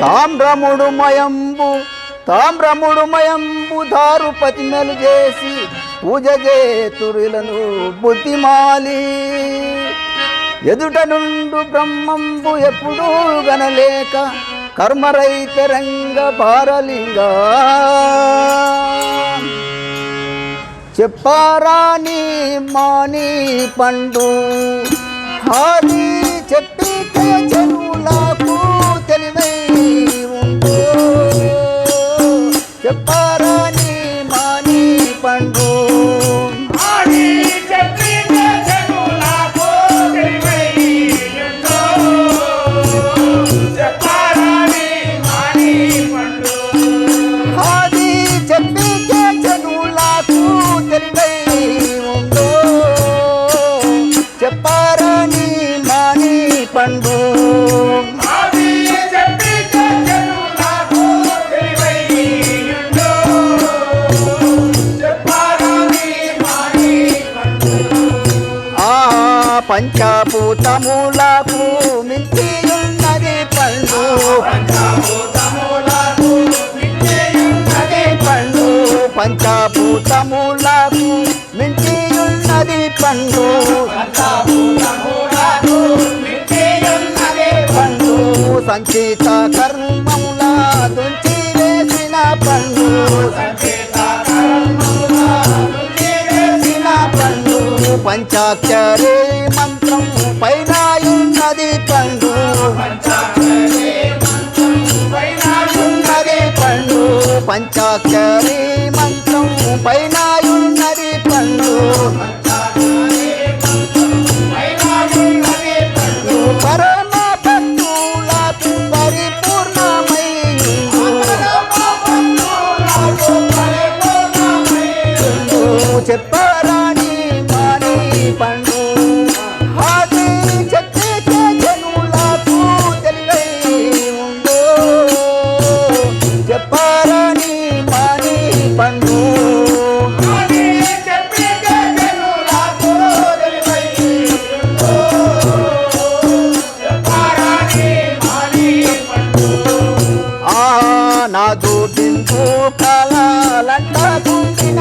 తామ్రముడు మయంబు తామ్రముడు మయంబు దారు పతిమలు చేసి పూజ చేతురులను బుద్ధిమాలి. ఎదుట నుండు బ్రహ్మంబు ఎప్పుడూ గనలేక కర్మరైత రంగ భారలింగా. చెప్పారాని మాని పండు హాని పండు పంచభూతములకు మించి ఉన్నది పండు పంచభూతములకు విద్యయున్నది పండు పంచభూతములకు మించి ఉన్నది పండు పండు సంచిత కర్మములా దుంచి వేసిన పండు పంచాక్షరే చెప్పరాని మాని కళలంట కుంగిన పండు. కుంగిన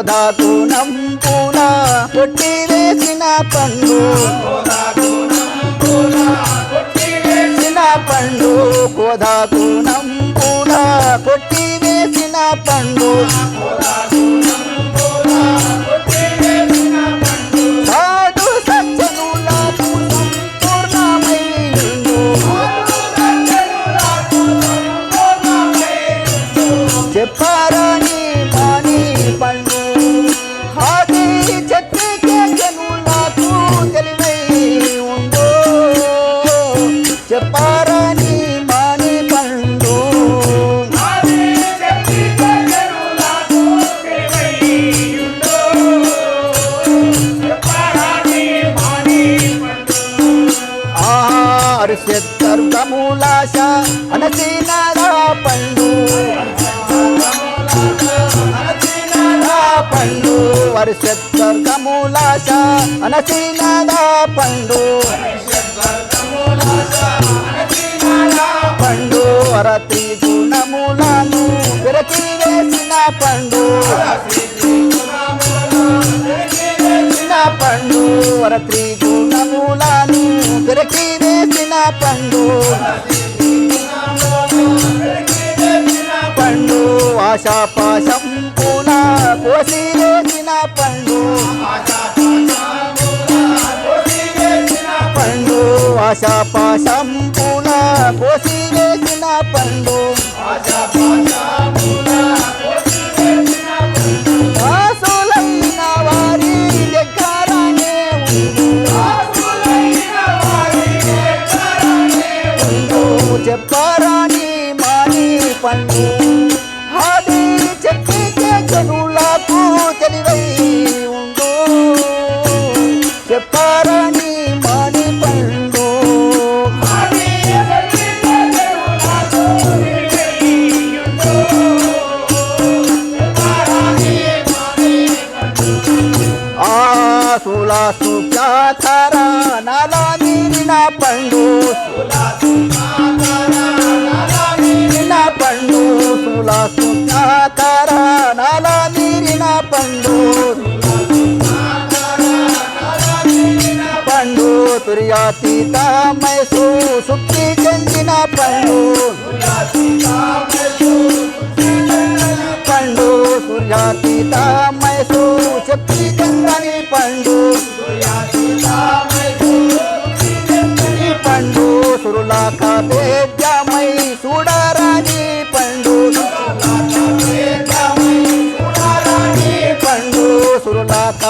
కోదాకు నంపున? కొట్టి వేసిన పండు. వేసిన పండు కోదాకు నంపున? కొట్టి వేసిన పండు. చెప్పారని మాని పండు. అరిసెత్తర్గములాశ అనసీనరా పండు అనసీనరా పండు అరిసెత్తర్గములాశ అనసీనరా పండు పండు అరతి గుణములను విరచి వేసిన పండు. వేసిన పండు. అరతి గుణములను విరచి వేసిన పండు. పండు. ఆశాపాశం పూల కోసి వేసిన పండు. పండు. ఆశాపాశం పూల కోసి వేసిన పండు सुला सुख्या थारा नाला मीना पंडू सुला पंडू सुला सुख्या थारा नाला मीना पंडू पंडू तुर्या तिता मैसू सुखी चंदिना पंडू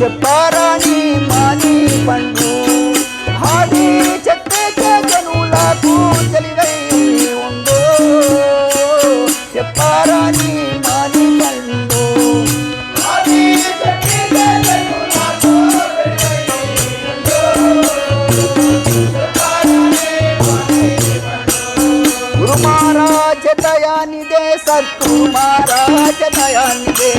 చెప్పారా నీ మాని పండు? హాది చెత్తే చేతనులకు తెలివై ఉందో చెప్పారా నీ మాని పండు? గురుమారాజ దయానిదే సత్తుమారాజ దయానిదే.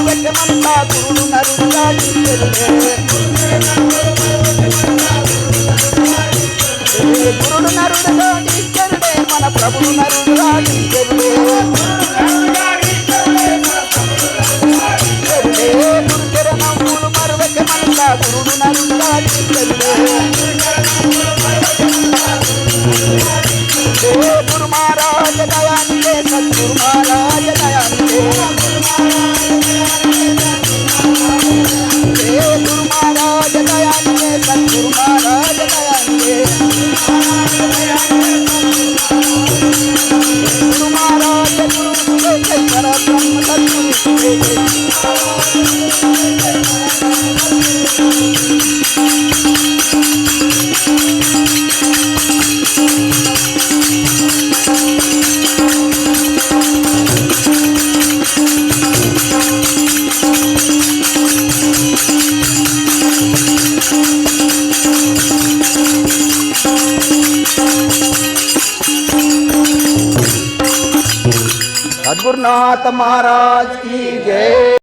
పెట్టమంటా గురుడు నరుడు గురుడు నరుడు మన ప్రభుడు నరుడు రాజు સોમનાથ મહારાજ કી જય.